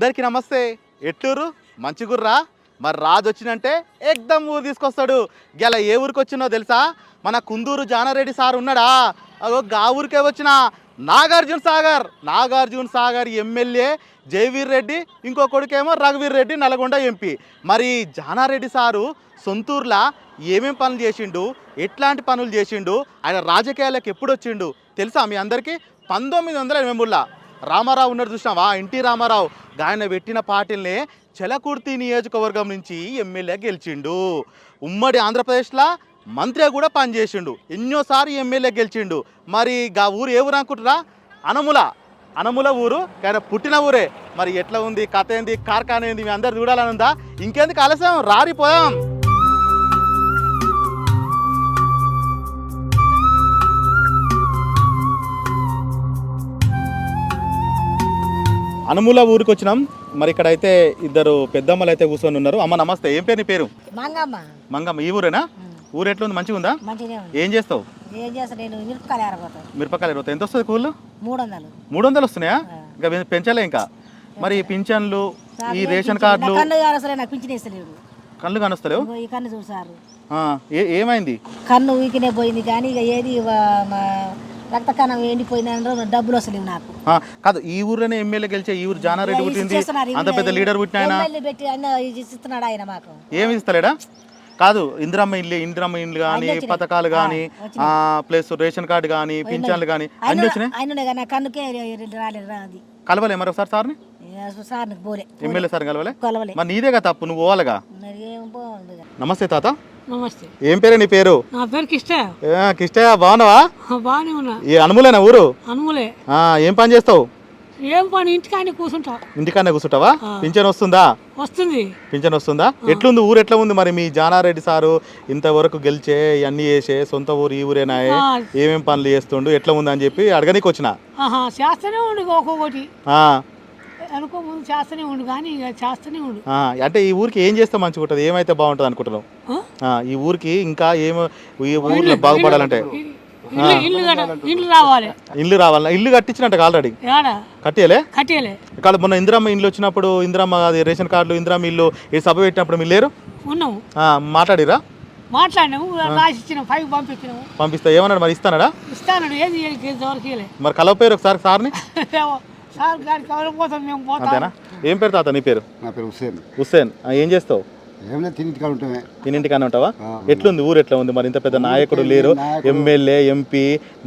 అందరికీ నమస్తే. ఎట్టూరు? మంచిగుర్రా మరి రాజు వచ్చినంటే ఎగ్దమ్ ఊరు తీసుకొస్తాడు. గెల ఏ ఊరికి వచ్చినో తెలుసా? మన కుందూరు జానారెడ్డి సార్ ఉన్నాడా? అగో గా ఊరికే వచ్చిన నాగార్జున సాగర్. నాగార్జున సాగర్ ఎమ్మెల్యే జయవీర్ రెడ్డి ఇంకో కొడుకేమో రఘువీర్ రెడ్డి నల్గొండ ఎంపీ. మరి జానారెడ్డి సారు సొంతూరులా ఏమేం పనులు చేసిండు? ఎట్లాంటి పనులు చేసిండు? ఆయన రాజకీయాలకు ఎప్పుడు వచ్చిండు? తెలుసా మీ అందరికీ? పంతొమ్మిది వందల ఎనభై మూడులో రామారావు ఉన్నాడు చూసినావా? ఎన్టీ రామారావు. ఆయన పెట్టిన పార్టీలనే చెలకుర్తి నియోజకవర్గం నుంచి ఎమ్మెల్యే గెలిచిండు. ఉమ్మడి ఆంధ్రప్రదేశ్లో మంత్రిగా కూడా పనిచేసిండు. ఎన్నోసారి ఎమ్మెల్యే గెలిచిండు. మరి గా ఊరు ఏ ఊరు అనుకుంటురా? అనముల. అనముల ఊరు. కానీ పుట్టిన ఊరే. మరి ఎట్లా ఉంది? కథ ఏంది? కార్ఖాన ఏంది? మీ అందరు చూడాలనుందా ఇంకెందుకు ఆలస్యం? రారిపోయాం. అనుమూల ఊరికి వచ్చినాం. మరి ఇక్కడ అయితే ఇద్దరు పెద్దమ్మలు అయితే కూర్చొని ఉన్నారు. అమ్మ నమస్తే. ఏం పేరు నీ పేరు? మంగమ్మ. మంగమ్మ. ఈ ఊరేనా? ఊరు ఎట్లుంది? మంచిగా ఉందా? ఏం చేస్తావు? ఏం చేస్తా? నేను మిరపకాయలు ఎంత వస్తుంది కూళ్ళు మూడు వందలు మూడు వందలు వస్తున్నాయా ఇంకా పెంచలే ఇంకా. మరి పింఛన్లు ఈ రేషన్ కార్డులు? కళ్ళు కానొస్తలేవు? ఈ కన్ను చూడు సారు. ఆ, ఏ ఏమైంది? కన్ను వీకినే పోయింది కానీ ఇక ఏది రక్త కణం ఎండిపోయింది డబ్బులు వస్తలేవు నాకు. కాదు ఈ ఊర్లోనే ఎమ్మెల్యే గెలిచే ఈ ఊరు జానారెడ్డి పుట్టింది అంత పెద్ద లీడర్ పుట్టిన ఆయన? పెట్టి ఆయన ఇస్తున్నాడు ఆయన మాకు. ఏమి ఇస్తలేడా? కాదు ఇందిరమ్మ ఇల్లు ఇందిరమ్మ ఇల్లు కానీ. పథకాలు కానీ ఆ, ప్లస్ రేషన్ కార్డు కానీ పింఛన్లు కానీ అన్ని వచ్చినాయి? కన్నుకే రాలేదు కలవలే మరి ఒకసారి సార్ని? సార్ ఎమ్మెల్యే సార్ కలవలే? కొలవలే. మరి నీదేగా తప్పు నువ్వు పోవాలిగా. నమస్తే తాత. నమస్తే. ఏం పేరే నీ పేరు? నా పేరు కిష్ట. ఏ, కిష్టయ్య బాగున్నావా? బాగానే ఉన్నా. ఈ అనుములేనా ఊరు? అనుములే. ఏం పని చేస్తావు? ఏం పని? ఇంటికాని కూర్చుంటా కూర్చుంటావా పింఛన్ వస్తుందా? వస్తుంది. పింఛన్ వస్తుందా? ఎట్లుంది? ఊరు ఎట్లా ఉంది మరి మీ జానారెడ్డి సారు? ఇంతవరకు గెలిచే ఇవన్నీ చేసే సొంత ఊరు ఈ ఊరేనా. ఏమేం పనులు చేస్తుండు? ఎట్లా ఉంది అని చెప్పి అడగనీకి వచ్చిన ఆహా చేస్తూనే ఉండు ఇక ఒక్కొక్కటి చేస్తూనే ఉండు కానీ ఇక చేస్తూనే ఉండు. ఆ, అంటే ఈ ఊరికి ఏం చేస్తే మంచిగా ఉంటుంది? ఏమైతే బాగుంటుంది అనుకుంటున్నావు? ఆ? ఆ, ఈ ఊరికి ఇంకా ఏం ఈ ఊర్లో బాగుపడాలంటే? ఇల్లు ఇల్లు కట్ట ఇల్లు రావాలి. ఇల్లు రావాలన్నా ఇల్లు కట్టించినట్టు ఆల్రెడీ? ఏడ కట్టేయలే? కట్టేలే ఇక్కడ మొన్న ఇందిరమ్మ ఇల్లు వచ్చినప్పుడు ఇందిరమ్మ అది రేషన్ కార్డులు ఇందిరమ్మ ఇల్లు ఈ సభ పెట్టినప్పుడు మీరు లేరు? ఉన్నాము. ఆ, మాట్లాడిరా? మాట్లాడినాము రాసి ఇచ్చినాము పైకి పంపించినాము. పంపిస్తా. ఏమన్నాడు మరి? ఇస్తానడా? ఇస్తాను ఏది ఇంతవరకు ఇవ్వలే మరి కలవపోయారు ఒకసారి సార్ని? సార్ గారికి ఎవరు పోతాం మేము పోతాం. అంతేనా? ఏం పేరు తాత నీ పేరు? నా పేరు హుసేన్ హుస్సేన్. ఆ, ఏం చేస్తావు? ఏం లేదు తిని ఇంటికాడ ఉంటామే. తిన్నింటికన్నా ఉంటావా. ఎట్లుంది ఊరు ఎట్లా ఉంది మరి? ఇంత పెద్ద నాయకుడు లేరు. ఎమ్మెల్యే ఎంపీ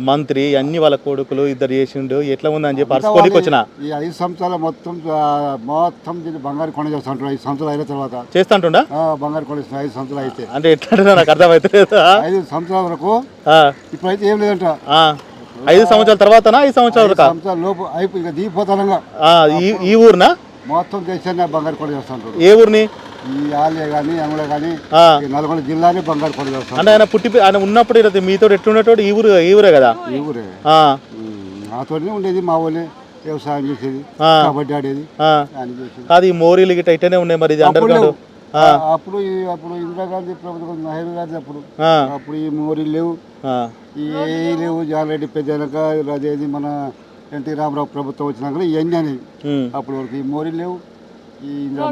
మంత్రి అన్ని వాళ్ళ కొడుకులు ఇద్దరు చేసిండు. ఎట్లా ఉంది అని చెప్పి అరుచుకోనికి వచ్చిన? ఈ ఐదు సంవత్సరాల మొత్తం ఆ, మొత్తం దీన్ని బంగారు కొండ చేస్తుంటారు. ఐదు సంవత్సరాలు అయిన తర్వాత. చేస్తుంటుండా? ఆ, బంగారు కొండ చేస్తున్నారు ఐదు సంవత్సరాలు అయితే. అంటే ఎట్లా నాకు అర్థమవుతలేదు ఐదు సంవత్సరాల వరకు ఆ, ఇప్పుడైతే ఏం లేదంట. ఆ. ఐదు సంవత్సరాల తర్వాతనా? ఐదు సంవత్సరాల లోపు అయిపోయి దీపోతనంగా ఈ ఊరినా? మొత్తం దేశాన్ని బంగారు కొండ చేస్తుంటారు. ఏ ఊరిని? ఈ ఆలయ కానీ అంగుళ కానీ నల్గొండ జిల్లాని బంగారు కొండ చేస్తారు అంటే ఆయన పుట్టి ఆయన ఉన్నప్పుడు మీతో ఎట్లున్నట్టు ఈ ఊరు ఈ ఊరే కదా? ఈ ఊరే. నాతోనే ఉండేది మా ఊళ్ళే. వ్యవసాయం చేసేది. కబడ్డీ ఆడేది ఈ మోరీలు గిట్ట ఇట్టనే ఉన్నాయి మరి ఇది అండర్ గ్రౌండ్ అప్పుడు అప్పుడు ఇందిరాగాంధీ ప్రభుత్వం నెహ్రూ గాంధీ అప్పుడు. అప్పుడు ఈ మోరీ లేవు. ఆ, ఈ ఏ లేవు జాలరెడ్డి పెద్దనక అదేది మన ఎన్టీ రామారావు ప్రభుత్వం వచ్చినాక ఇవన్నీ అని ఉమ్, అప్పటి వరకు ఈ మోరీ లేవు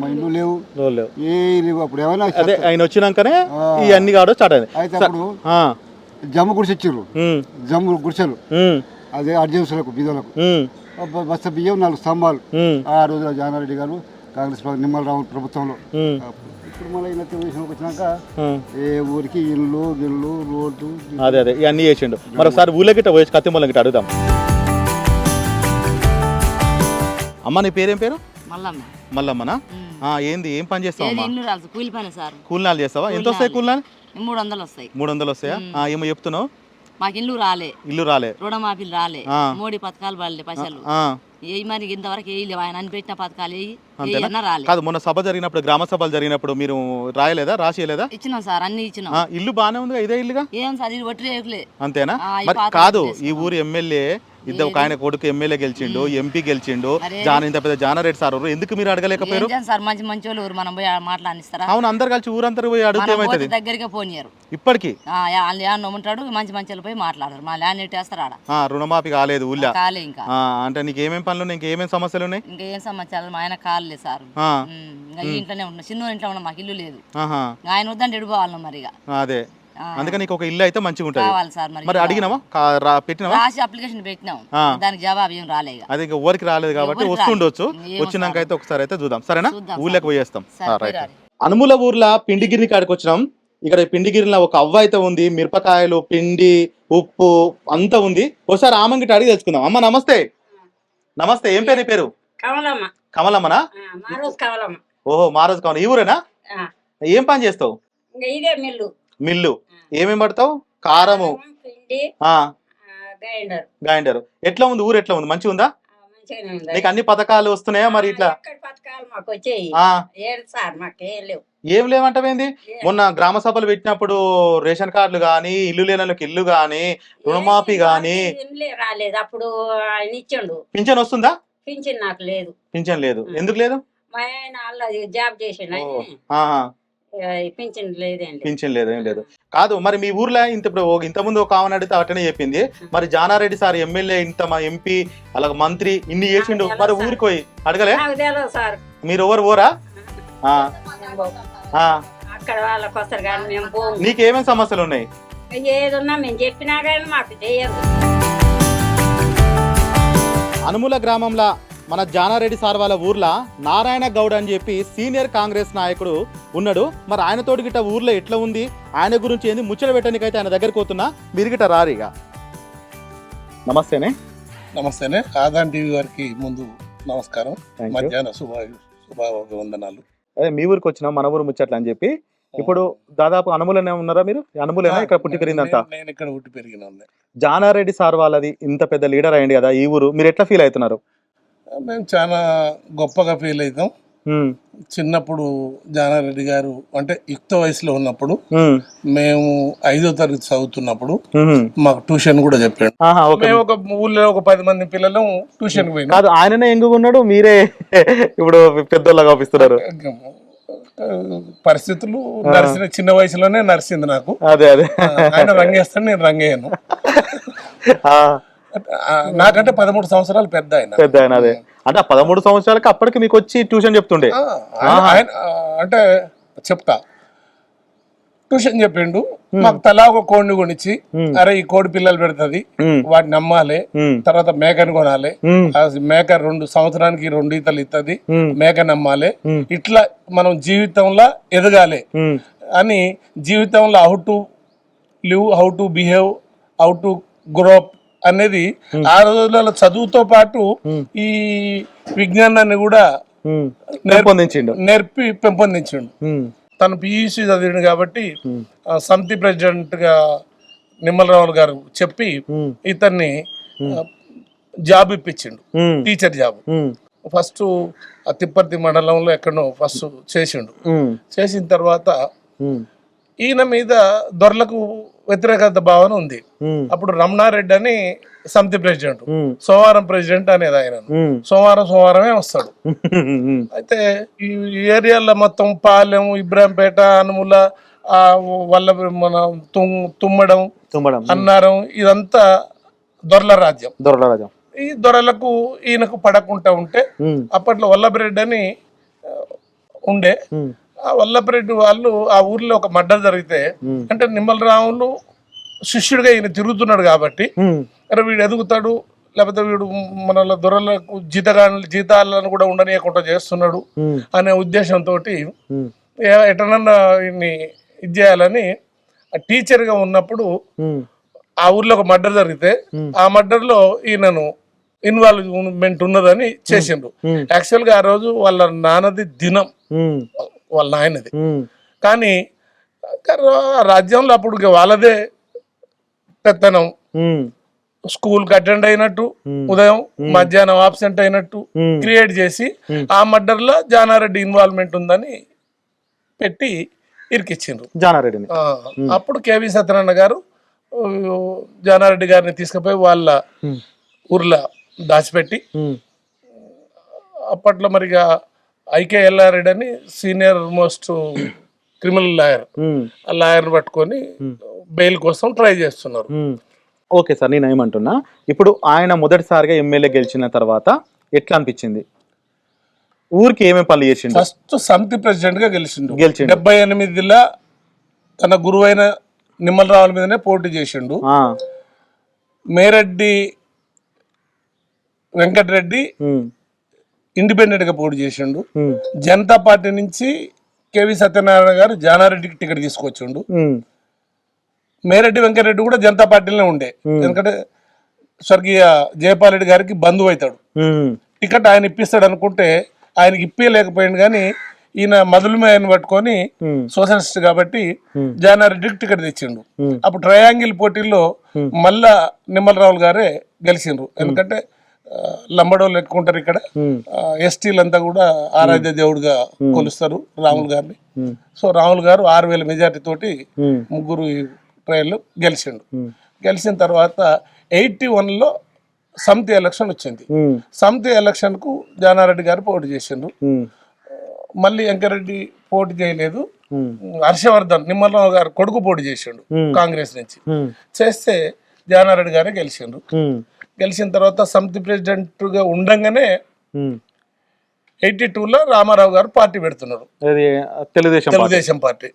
ఇండ్లు లేవు. ఏ లేవు అప్పుడు. ఏమైనా ఆయన వచ్చినాకనే ఆ. ఈ అన్ని కావడం స్టార్ట్ అయింది. అయితే అప్పుడు ఆ, జమ్ము గుడిసె ఇచ్చారు జమ్ము గుడిసెలు. అదే అర్జెన్సులకు బీదలకు. బస్త బియ్యం నాలుగు స్తంభాలు. ఆ రోజున జానారెడ్డి గారు కాంగ్రెస్ ప్రభుత్వం, నిమ్మలరావు ప్రభుత్వంలో. ఇప్పుడు మళ్ళీ ఈయన తెలుగుదేశంలోకి వచ్చినాక. ఏ ఊరికి ఇల్లు గిల్లు రోడ్డు అదే అదే ఇవన్నీ చేసిండు. మరి ఒకసారి ఊళ్ళో గిట్ట పోయి కత్తిమూలం గిట్ట అడుగుదాం. అమ్మ నీ పేరేం పేరు? మల్లమ్మ. మల్లమ్మనా? ఆ, ఏంది ఏం పని చేస్తావు అమ్మా? కూలి పని సార్. కూలినాలు చేస్తావా? ఎంత వస్తాయి కూలినాలు? మూడు వందలు వస్తాయి. మూడు వందలు వస్తాయా ఆ, ఏమో చెప్తున్నావు. మాకు ఇల్లు రాలే. ఇల్లు రాలే. రుణమాఫీలు రాలే. మోడీ పథకాలు పడలే పైసలు. ఆ, ఏ మరి ఇంతవరకు వేయలేవు ఆయన అని పెట్టిన పథకాలు? ఏయన్నా కాదు మొన్న సభ జరిగినప్పుడు గ్రామ సభలు జరిగినప్పుడు మీరు రాయలేదా? రాసియలేదా? ఇచ్చినాం సార్ అన్ని ఇచ్చినాం. ఇల్లు బాగానే ఉంది ఇదే ఇల్లుగా? ఏం సార్ ఇది ఒట్టి రేకులే అంతేనా? కాదు ఈ ఊరు ఎమ్మెల్యే ఇద్దరు ఒక ఆయన కొడుకు ఎమ్మెల్యే గెలిచిండు ఎంపీ గెలిచిండు? జాన ఇంత పెద్ద జానారెడ్డి సార్? ఎందుకు మీరు అడగలేకపోయారు? సార్ మంచి మంచి ఊరు మనం పోయి మాట్లాడిస్తారా అవును అందరు కలిసి ఊరంతా పోయి అడిగితే ఏమవుతుంది దగ్గరికి పోనీయరు ఇప్పటికి? ఉంటాడు మంచి మంచి పోయి మాట్లాడరు. మా ల్యాండ్ ఎట్టేస్తారు ఆడ. రుణమాఫీ కాలేదు ఊళ్ళో. కాలే ఇంకా. అంటే నీకు ఏమేం పనులు ఉన్నాయి? ఇంకేమేం సమస్యలు ఉన్నాయి? ఇంకా ఏం మా ఆయన కాలే సార్. ఇంకా ఇంట్లోనే ఉన్నాం. చిన్న ఇంట్లో ఉన్నాం మాకు ఇల్లు లేదు. ఆయన వద్దంటే ఎడిపోవాలి మరి ఇక. అదే. అందుకని నీకు ఒక ఇల్లు అయితే మంచిగా ఉంటుంది. కావాలి సార్ మరి. మరి అడిగినావా? కా- రా- పెట్టినావా? రాసి అప్లికేషన్ పెట్టినాం. ఆ. దానికి జవాబు ఏం రాలే ఇక అది ఇంకా ఊరికి రాలేదు కాబట్టి ఎవరికి వస్తుండొచ్చు. రాలేదు. ఏమో వచ్చినాక. అయితే ఒకసారి అయితే చూద్దాం. సరేనా? చూద్దాం ఊళ్ళకి పోయేస్తాం. సరే, ఆ, పోయి రైట్. రాలి. అనుముల ఊర్లో పిండిగిరి కాడికి వచ్చినాం. ఇక్కడ పిండిగిరిలో ఒక అవ్వ అయితే ఉంది. మిరపకాయలు పిండి ఉప్పు అంతా ఉంది. ఒకసారి ఆమంగిట అడిగి తెలుసుకుందాం. అమ్మ నమస్తే. నమస్తే. ఏం పేరు నీ పేరు? కమలమ్మ. కమలమ్మనా? ఆ, మారోజు కమలమ్మ. ఓహో మహారాజు కమల ఈ ఊరేనా? ఆ, ఏం పని చేస్తావు? ఇంకా ఇదే మిల్లు. మిల్లు. ఏమేం పడతావు? కారము. గ్రైండర్. ఎట్లా ఉంది? ఊరు ఎట్లా ఉంది? మంచిగా ఉందా? నీకు అన్ని పథకాలు వస్తున్నాయా మరి ఇట్లా? ఏం లేవు. ఏం లేవంటవేంది ఏం- మొన్న గ్రామ సభలు పెట్టినప్పుడు రేషన్ కార్డులు కానీ ఇల్లు లేని వాళ్ళకి ఇల్లు కానీ రుణమాఫీ లే- రాలేదు. అప్పుడు ఆయన ఇచ్చిండు. పింఛన్ వస్తుందా? పింఛన్ నాకు లేదు. పింఛన్ లేదు. ఎందుకు లేదు? మా ఆయన జాబ్ చేసిండు పింఛన్ లేదండి. పింఛన్ లేదు ఏం లేదు. కాదు మరి మీ ఊర్లో ఇంత ఇప్పుడు ఒక- ఇంతకుముందు ఒక ఆమెను అడిగితే అట్టనే చెప్పింది. మరి జానారెడ్డి సార్ ఎమ్మెల్యే ఇంత మా ఎంపీ అలాగ మంత్రి ఇన్ని చేసిండు. మరి? ఊరికి పోయి అడగలే? నాకు తెలియదు సార్. మీరు ఎవరు ఊరా? ఆ, మేము పోం. ఆ. అక్కడ వాళ్ళకి వస్తారు కానీ మేము పోము. నీకేమేం సమస్యలు ఉన్నాయి? ఏదున్నా మేము చెప్పినా కానీ మాకు చేయదు అనుముల గ్రామంలో మన జానారెడ్డి సార్ వాళ్ళ ఊర్లో నారాయణ గౌడ్ అని చెప్పి సీనియర్ కాంగ్రెస్ నాయకుడు ఉన్నాడు. మరి ఆయనతోటి గిట్ట ఊర్లో ఎట్లా ఉంది? ఆయన గురించి ఏంది? ముచ్చట పెట్టడానికైతే ఆయన దగ్గరికి పోతున్నా. మీరు గిట్ట రారిగా నమస్తేనే. నమస్తేనే. ఆదాన్ టీవీ వారికి ముందు నమస్కారం. మధ్యాహ్న శుభ శుభవందనాలు అదే మీ ఊరికి వచ్చిన మన ఊరు ముచ్చట్లు అని చెప్పి. ఇప్పుడు దాదాపు అనుములనే ఉన్నారా మీరు? అనుములేనా? ఇక్కడ పుట్టి పెరిగిందంతా? నేను- ఇక్కడ పుట్టి పెరిగిన. జానారెడ్డి సార్ వాళ్ళది ఇంత పెద్ద లీడర్ అయ్యింది కదా ఈ ఊరు. మీరు ఎట్లా ఫీల్ అవుతున్నారు? మేము చాలా గొప్పగా ఫీల్ అవుతాం. చిన్నప్పుడు జానారెడ్డి గారు అంటే యుక్త వయసులో ఉన్నప్పుడు మేము. ఐదో తరగతి చదువుతున్నప్పుడు. మాకు ట్యూషన్ కూడా చెప్పాడు. మేము ఒక ఊళ్ళో ఒక పది మంది పిల్లలు ట్యూషన్ పోయినాం. కాదు ఆయననే ఎంగుగా ఉన్నాడు మీరే ఇప్పుడు పెద్దోళ్ళగా పంపిస్తున్నారు పరిస్థితులు నరిసిన చిన్న వయసులోనే నరిసింది నాకు. అదే అదే. ఆయన రంగేస్తాను నేను రంగేయను. నాకంటే పదమూడు సంవత్సరాలు పెద్ద ఆయన. పెద్ద ఆయన అదే. అంటే ఆ పదమూడు సంవత్సరాలకి అప్పటికి మీకు వచ్చి ట్యూషన్ చెప్తుండే? ఆయన- అంటే చెప్తా. ట్యూషన్ చెప్పిండు. మాకు తలా ఒక కోడిని కొనిచ్చి అరే ఈ కోడి పిల్లలు పెడుతుంది. వాటిని అమ్మాలి. తర్వాత మేకని కొనాలి. మేక రెండు సంవత్సరానికి రెండు ఈతలు ఇస్తుంది మేకని అమ్మాలి. ఇట్లా మనం జీవితంలో ఎదగాలి. అని జీవితంలో how to live how to behave how to grow అనేది ఆ రోజులలో చదువుతో పాటు ఈ విజ్ఞానాన్ని కూడా. పెంపొందించిండు. నేర్పి పెంపొందించిండు. తను పిఈసి చదివాడు కాబట్టి సమితి ప్రెసిడెంట్గా నిమ్మలరావు గారు చెప్పి ఇతన్ని job ఇప్పించిండు. Teacher job. First Tipparthi మండలంలో ఎక్కడో ఫస్ట్ చేసిండు. చేసిన తర్వాత ఈయన మీద దొరలకు వ్యతిరేకత భావన ఉంది. అప్పుడు రమణారెడ్డి అని సమితి ప్రెసిడెంట్. సోమవారం ప్రెసిడెంట్ అనేది ఆయన. సోమవారం సోమవారమే వస్తాడు. అయితే ఈ ఏరియాలో మొత్తం పాలెం ఇబ్రాంపేట అనుముల ఆ వల్ల మన తుమ్ తుమ్మడం తుమ్మడం. అన్నారం ఇదంతా దొరల రాజ్యం. దొరలరాజం ఈ దొరలకు ఈయనకు పడకుండా ఉంటే అప్పట్లో వల్లభరెడ్డి అని ఉండే. ఆ వల్లభరెడ్డి వాళ్ళు ఆ ఊర్లో ఒక మర్డర్ జరిగితే అంటే నిమ్మలరాములు శిష్యుడిగా ఈయన తిరుగుతున్నాడు కాబట్టి అరే వీడు ఎదుగుతాడు లేకపోతే వీడు మన దొరలకు జీతగా జీతాలను కూడా ఉండనీయకుండా చేస్తున్నాడు అనే ఉద్దేశంతో ఎటనన్నా ఈయన్ని ఇది చేయాలని టీచర్గా ఉన్నప్పుడు ఆ ఊర్లో ఒక మర్డర్ జరిగితే. ఆ మర్డర్లో ఈయనను ఇన్వాల్వ్మెంట్ ఉన్నదని చేసిండ్రు. యాక్చువల్గా ఆ రోజు వాళ్ళ నాన్నది దినం. వాళ్ళ నాయనది. కానీ ఆ రాజ్యంలో అప్పుడు వాళ్ళదే పెత్తనం. స్కూల్కి అటెండ్ అయినట్టు. ఉదయం మధ్యాహ్నం ఆబ్సెంట్ అయినట్టు క్రియేట్ చేసి. ఆ మర్డర్లో జానారెడ్డి ఇన్వాల్వ్మెంట్ ఉందని పెట్టి ఇరికిచ్చిండ్రు. జానారెడ్డిని. ఆ, అప్పుడు కేవి సత్యనారాయణ గారు జానారెడ్డి గారిని తీసుకుపోయి వాళ్ళ ఊర్లో దాచిపెట్టి అప్పట్లో మరిగా ఐకే ఎల్లారెడ్డి అని senior most criminal lawyer. Um, ఆ లాయర్ని పట్టుకొని బెయిల్ కోసం ట్రై చేస్తున్నారు. ఉమ్. ఓకే సార్ నేను ఏమంటున్నా ఇప్పుడు ఆయన మొదటిసారిగా ఎమ్మెల్యే గెలిచిన తర్వాత ఎట్లా అనిపించింది? ఊరికి ఏమేమి పనులు చేసిండు? ఫస్ట్ సమితి ప్రెసిడెంట్గా గెలిచిండు. గెలిచిండు. డెబ్బై ఎనిమిదిలో తన గురువైన నిమ్మలరావుల మీదనే పోటీ చేసిండు. మేరెడ్డి వెంకటరెడ్డి ఇండిపెండెంట్గా పోటీ చేసిండు. జనతా పార్టీ నుంచి కేవి సత్యనారాయణ గారు జానారెడ్డికి టికెట్ తీసుకొచ్చిండు. మేరెడ్డి వెంకటరెడ్డి కూడా జనతా పార్టీలోనే ఉండే. ఎందుకంటే స్వర్గీయ జయపాల్ రెడ్డి గారికి బంధువు అవుతాడు. టికెట్ ఆయన ఇప్పిస్తాడు అనుకుంటే ఆయనకి ఇప్పించలేకపోయింది కానీ ఈయన మధులమయ్యని పట్టుకొని ఉమ్, సోషలిస్ట్ కాబట్టి జానారెడ్డికి టికెట్ తెచ్చిండు. అప్పుడు ట్రయాంగిల్ పోటీల్లో మళ్ళా నిమ్మలరావులు గారే గెలిచిండ్రు. ఎందుకంటే లంబడోళ్ళు ఎక్కువ ఉంటారు ఇక్కడ. ఎస్టీలంతా కూడా ఆరాధ్య దేవుడిగా కొలుస్తారు రాములు గారిని. సో రాములు గారు ఆరు వేల మెజార్టీ తోటి. ముగ్గురు ట్రయల్ గెలిచిండు. గెలిచిన తర్వాత ఎయిటీ వన్లో సమితి ఎలక్షన్ వచ్చింది. సమితి ఎలక్షన్కు జానారెడ్డి గారు పోటీ చేసిండ్రు మళ్ళీ వెంకరెడ్డి పోటీ చేయలేదు. హర్షవర్ధన్ నిమ్మలరావు గారు కొడుకు పోటీ చేసిండు కాంగ్రెస్ నుంచి. చేస్తే జానారెడ్డి గారే గెలిచిండ్రు గెలిచిన తర్వాత సమితి ప్రెసిడెంట్గా ఉండంగానే. ఎయిటీ టూలో రామారావు గారు పార్టీ పెడుతున్నాడు అది తెలుగుదేశం పార్టీ.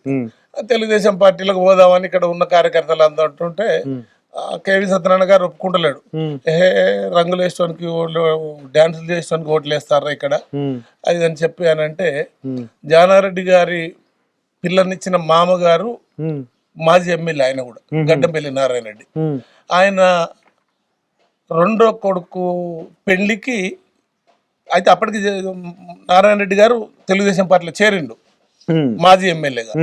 తెలుగుదేశం పార్టీ. పార్టీలకు పోదామని ఇక్కడ ఉన్న కార్యకర్తలు అంటుంటే ఆ, కేవీ సత్యనారాయణ గారు ఒప్పుకుంటలేడు. ఏ రంగులు వేసుకోవడానికి ఓట్లు డ్యాన్సులు చేసుకోవడానికి ఓట్లు వేస్తారా ఇక్కడ? అది అని చెప్పి అని అంటే జానారెడ్డి గారి పిల్లనిచ్చిన మామగారు మాజీ ఎమ్మెల్యే ఆయన కూడా గడ్డంపల్లి నారాయణ రెడ్డి ఆయన రెండో కొడుకు పెళ్ళికి అయితే అప్పటికి నారాయణ రెడ్డి గారు తెలుగుదేశం పార్టీలో చేరిండు. మాజీ ఎమ్మెల్యేగా.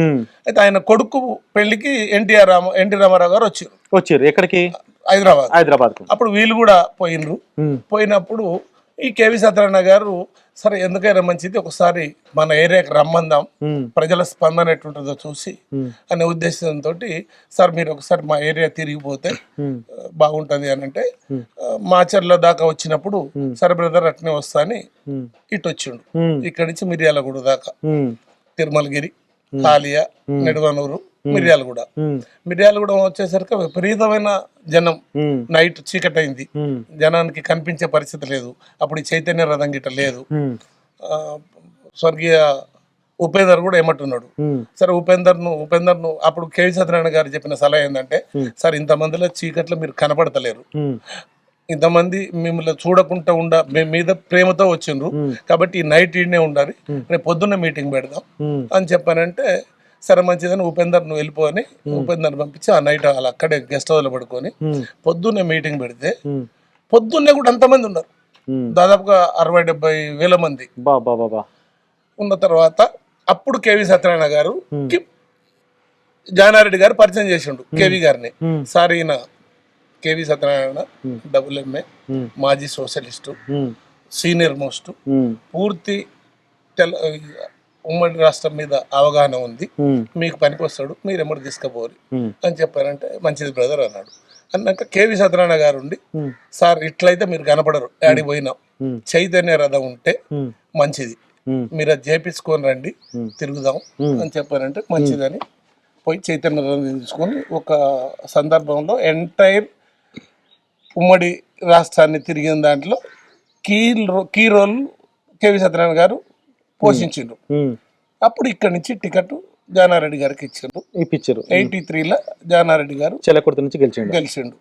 అయితే ఆయన కొడుకు పెళ్ళికి ఎన్టీఆర్ రామ ఎన్టీ రామారావు గారు వచ్చారు. వచ్చారు. ఎక్కడికి? హైదరాబాద్. హైదరాబాద్ అప్పుడు వీళ్ళు కూడా పోయినరు. పోయినప్పుడు ఈ కేవీ సత్యనారాయణ గారు సరే ఎందుకైనా మంచిది ఒకసారి మన ఏరియాకి రమ్మందాం. ప్రజల స్పందన ఎట్లుంటుందో చూసి అనే ఉద్దేశంతో సార్ మీరు ఒకసారి మా ఏరియా తిరిగిపోతే బాగుంటది అని అంటే ఆ, మాచర్ల దాకా వచ్చినప్పుడు సరే బ్రదర్ అట్నే వస్తా అని ఇటు వచ్చిండు ఇక్కడి నుంచి మిర్యాలగూడ దాకా. తిరుమలగిరి కాలియా నెడవనూరు మిర్యాలగూడ మిర్యాలగూడ వచ్చేసరికి విపరీతమైన జనం. నైట్ చీకటి అయింది జనానికి కనిపించే పరిస్థితి లేదు. అప్పుడు ఈ చైతన్య రథం గిట్ట లేదు. స్వర్గీయ ఉపేందర్ కూడా ఏమంటున్నాడు? సరే ఉపేందర్ను ఉపేందర్ను అప్పుడు కేవీ సత్యనారాయణ గారు చెప్పిన సలహా ఏంటంటే సార్ ఇంతమందిలో చీకట్లో మీరు కనపడతలేరు. ఇంతమంది మిమ్మల్ని చూడకుండా ఉండ మీ మీద ప్రేమతో వచ్చిండ్రు. కాబట్టి ఈ నైట్ ఈడనే ఉండాలి. రేపు పొద్దున్న మీటింగ్ పెడదాం. అని చెప్పానంటే సరే మంచిదని ఉపేందర్ నువ్వు వెళ్ళిపో అని ఉపేందర్ పంపించి ఆ నైట్ వాళ్ళు అక్కడే గెస్ట్ హౌస్లో పడుకొని పొద్దున్నే మీటింగ్ పెడితే పొద్దున్నే కూడా అంతమంది ఉన్నారు. దాదాపుగా అరవై డెబ్బై వేల మంది. ఉన్న తర్వాత అప్పుడు కేవీ సత్యనారాయణ గారు జానారెడ్డి గారు పరిచయం చేసిండు కేవీ గారిని. సార్ ఈయన కేవీ సత్యనారాయణ డబుల్ ఎంఏ మాజీ సోషలిస్టు సీనియర్ మోస్ట్ పూర్తి తెల ఉమ్మడి రాష్ట్రం మీద అవగాహన ఉంది. మీకు పనికి వస్తాడు మీరు ఎమ్మడి తీసుకుపోరు అని చెప్పారంటే మంచిది బ్రదర్ అన్నాడు. అన్నాక కేవీ సత్యనారాయణ గారు ఉండి సార్ ఇట్లయితే మీరు కనపడరు డాడీ పోయినాం. చైతన్య రథం ఉంటే మంచిది. మీరు అది చేపించుకొని రండి తిరుగుదాం అని చెప్పారంటే మంచిదని పోయి చైతన్య రథం తీసుకొని ఒక సందర్భంలో ఎంటైర్ ఉమ్మడి రాష్ట్రాన్ని తిరిగిన దాంట్లో key key role KV Satyanarayana garu పోషించిండు అప్పుడు ఇక్కడి నుంచి టికెట్ జానారెడ్డి గారికి ఇచ్చిండు ఇప్పించారు ఎయిటీ త్రీలో జానారెడ్డి గారు చెలకుర్తి నుంచి గెలిచిండు. గెలిచిండు.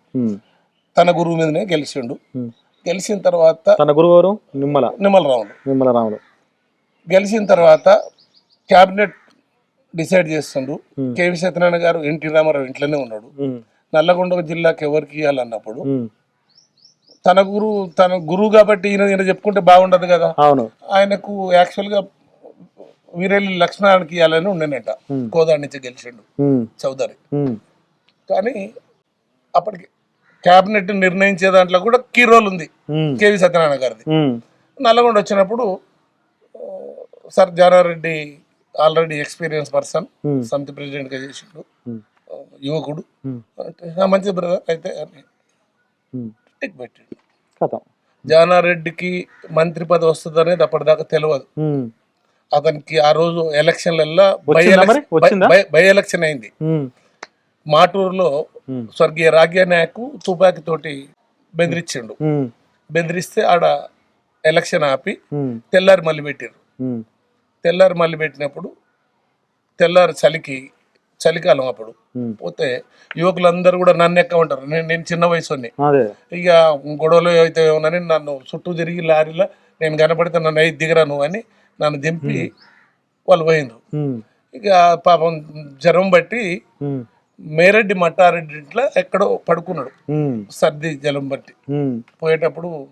తన గురువు మీదనే గెలిచిండు. గెలిచిన తర్వాత తన గురువు నిమ్మల. నిమ్మలరావులు నిమ్మల రాములు. గెలిచిన తర్వాత క్యాబినెట్ డిసైడ్ చేస్తుండు. కేవీ సత్యనారాయణ గారు ఎన్టీ రామారావు ఇంట్లోనే ఉన్నాడు. నల్లగొండ జిల్లాకి ఎవరికి ఇవ్వాలన్నప్పుడు. తన గురువు తన గురువు కాబట్టి ఈయన ఈయన చెప్పుకుంటే బాగుండదు కదా. అవును. ఆయనకు యాక్చువల్గా వీరెల్లి లక్ష్మణానికి ఇవ్వాలని ఉండేనట. కోదాడి నుంచి గెలిచిండు. చౌదరి. కానీ అప్పటికి క్యాబినెట్ నిర్ణయించే దాంట్లో కూడా కీ రోల్ ఉంది. కేవీ సత్యనారాయణ గారిది. నల్లగొండ వచ్చినప్పుడు sir Jana Reddy already experience person సమితి ప్రెసిడెంట్గా చేసిండు. ఆ, యువకుడు. అంటే "ఆ, మంచిది బ్రదర్ అయితే అని ఉమ్. టిక్ పెట్టిండు జానారెడ్డికి మంత్రి పదవి వస్తుంది అనేది అప్పటిదాకా తెలియదు అతనికి ఆ రోజు ఎలక్షన్లల్లో బై? ఎలక్షన్ బై ఎలక్షన్ అయింది. మాటూరులో స్వర్గీయ రాగ్య నాయకు తుపాకీ తోటి బెదిరించిండు. బెదిరిస్తే ఆడ ఎలక్షన్ ఆపి తెల్లారి మళ్ళీ పెట్టారు తెల్లారి మళ్ళీ పెట్టినప్పుడు తెల్లారి చలికి చలికాలం అప్పుడు. పోతే యువకులందరూ కూడా నన్ను ఎక్క ఉంటారు నేను నేను చిన్న వయసుని ఇక గొడవలు అయితే ఏమోనని నన్ను చుట్టూ తిరిగి లారీలో నేను కనపడితే నన్ను అయి దిగరా నువ్వు అని నన్ను దింపి వాళ్ళు పోయిండ్రు. ఇక పాపం జ్వరం బట్టి మేరెడ్డి మట్టారెడ్డి ఇంట్లో ఎక్కడో పడుకున్నాడు. సర్ది జలం బట్టి. పోయేటప్పుడు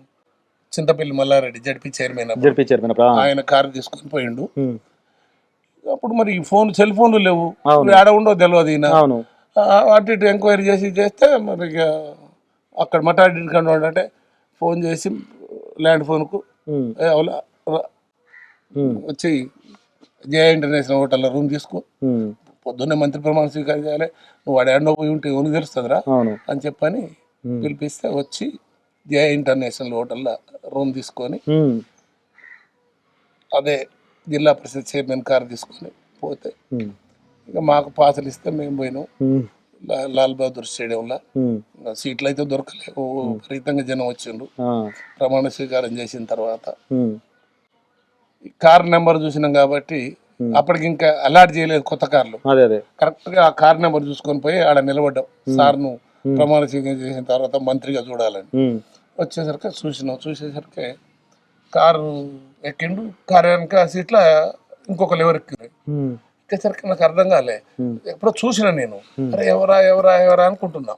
చింతపల్లి మల్లారెడ్డి జడ్పీ చైర్మన్ అప్పుడు. జరిపించారు మన ప్రా- ఆయన కారు తీసుకొని పోయిండు. అప్పుడు మరి ఈ ఫోన్ సెల్ ఫోన్లు లేవు. ఆడ ఉండో తెలియదు ఈయన. అటు ఇటు ఎంక్వైరీ చేసి చేస్తే మరి అక్కడ మటాడి కంటే అంటే ఫోన్ చేసి ల్యాండ్ ఫోన్కు ఉమ్, "ఏ, అవులా రా, ఉమ్, వచ్చి జే ఇంటర్నేషనల్ హోటల్లో రూమ్ తీసుకో. పొద్దున్నే మంత్రి ప్రమాణ స్వీకారం చేయాలి. నువ్వు వాడు ఎండో పోయి ఉంటే ఎవరికి తెలుస్తుందిరా? అని చెప్పని పిలిపిస్తే వచ్చి జే ఇంటర్నేషనల్ హోటల్లో రూమ్ తీసుకొని అదే జిల్లా పరిషత్ చైర్మన్ కార్ తీసుకొని పోతే ఇక మాకు పాసలు ఇస్తే మేము పోయినాం. లాల్ బహదూర్ స్టేడియంలో. సీట్లు అయితే దొరకలేవు. విపరీతంగా జనం వచ్చిండ్రు. ప్రమాణ స్వీకారం చేసిన తర్వాత. కార్ నెంబర్ చూసినాం కాబట్టి అప్పటికి ఇంకా అలాట్ చేయలేదు కొత్త కార్లు. కరెక్ట్గా ఆ కార్ నెంబర్ చూసుకొని పోయి ఆడ నిలబడ్డాం. సార్ను ప్రమాణ స్వీకారం చేసిన తర్వాత మంత్రిగా చూడాలని. వచ్చేసరికి చూసినాం. చూసేసరికి కారు ఎక్కిండు కారు వెనక సీట్ల ఇంకొకరు ఎవరు ఎక్కింది ఎక్కేసరికి నాకు అర్థం కాలే. ఎప్పుడో చూసిన నేను. అరే ఎవరా ఎవరా ఎవరా అనుకుంటున్నా.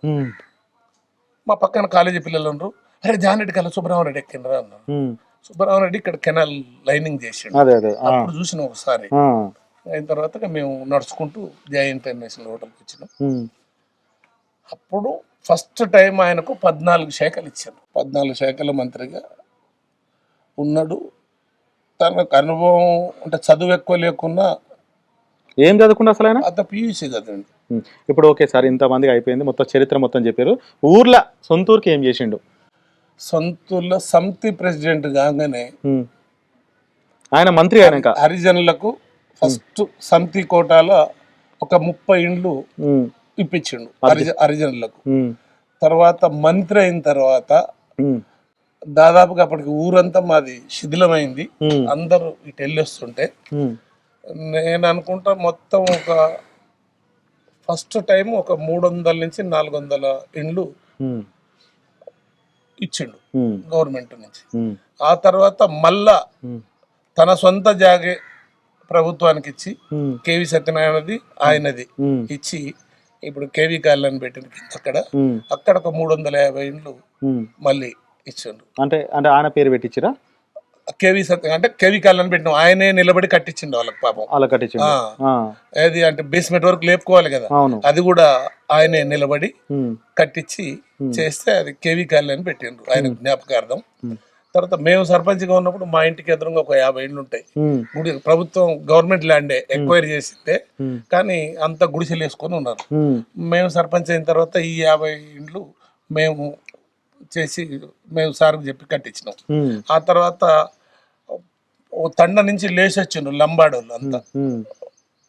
మా పక్కన కాలేజీ పిల్లలు ఉన్నారు అరే జానరెడ్డి కల్లా సుబ్రహ్మణ్యుడు ఎక్కిండ్రా అన్నారు సుబ్రహ్మణ్యుడు ఇక్కడ కెనాల్ లైనింగ్ చేసిండు. అప్పుడు చూసిన ఒకసారి. అయిన తర్వాత మేము నడుచుకుంటూ జయ ఇంటర్నేషనల్ హోటల్కి వచ్చినాం. అప్పుడు ఫస్ట్ టైం ఆయనకు పద్నాలుగు శాఖలు ఇచ్చారు. పద్నాలుగు శాఖల మంత్రిగా ఉన్నాడు. తనకు అనుభవం అంటే చదువు ఎక్కువ లేకున్నా ఏం చదువుకుంటా అసలు ఆయన? అంత పియూసీ చదివండి. ఉమ్, ఇప్పుడు ఓకే సార్ ఇంతమందికి అయిపోయింది మొత్తం చరిత్ర మొత్తం చెప్పారు. ఊర్లో సొంతూరుకి ఏం చేసిండు? సొంతూరులో సమితి ప్రెసిడెంట్ కాగానే. ఆయన మంత్రి అయినాక హరిజనులకు ఫస్ట్ సమితి కోటాలో ఒక ముప్పై ఇండ్లు ఇప్పించిండు హరిజ హరిజనులకు. తర్వాత మంత్రి అయిన తర్వాత దాదాపుగా అప్పటికి ఊరంతా మాది శిథిలమైంది. అందరూ ఇటు వెళ్ళొస్తుంటే నేను అనుకుంటా మొత్తం ఒక ఫస్ట్ టైం ఒక మూడు వందల నుంచి నాలుగు వందల ఇండ్లు ఇచ్చిండు గవర్నమెంట్ నుంచి. ఆ తర్వాత మళ్ళా తన సొంత జాగే ప్రభుత్వానికి ఇచ్చి కేవీ సత్యనారాయణది ఆయనది ఇచ్చి ఇప్పుడు కేవీ కాలనీ పెట్టిన అక్కడ. అక్కడ ఒక మూడు వందల యాభై ఇండ్లు. మళ్ళీ ఇచ్చిండు. అంటే అంటే ఆయన పేరు పెట్టించిరా కేవీ సత్య అంటే కేవీ కాలనీ పెట్టిన ఆయనే నిలబడి కట్టించిండు వాళ్ళకి పాపం. అలా కట్టించిండు. ఆ. ఏది అంటే బేస్మెంట్ వరకు లేపుకోవాలి కదా. అవును. అది కూడా ఆయనే నిలబడి ఉమ్, కట్టించి చేస్తే అది కేవీ అని పెట్టిండ్రు. ఆయన జ్ఞాపకార్థం. ఉమ్. తర్వాత మేము సర్పంచ్గా ఉన్నప్పుడు మా ఇంటికి ఎదురుగా ఒక యాభై ఇండ్లు ఉంటాయి. ఉమ్, గుడి ప్రభుత్వం గవర్నమెంట్ ల్యాండే ఎంక్వైరీ చేసిందే ఉమ్, కానీ అంత గుడిసెలు వేసుకొని ఉన్నారు. ఉమ్, మేము సర్పంచ్ అయిన తర్వాత ఈ యాభై ఇండ్లు మేము చేసి మేము సార్కి చెప్పి కట్టించినాం. ఆ తర్వాత ఓ తండ నుంచి లేచి వచ్చిండ్రు లంబాడోళ్ళు అంతా.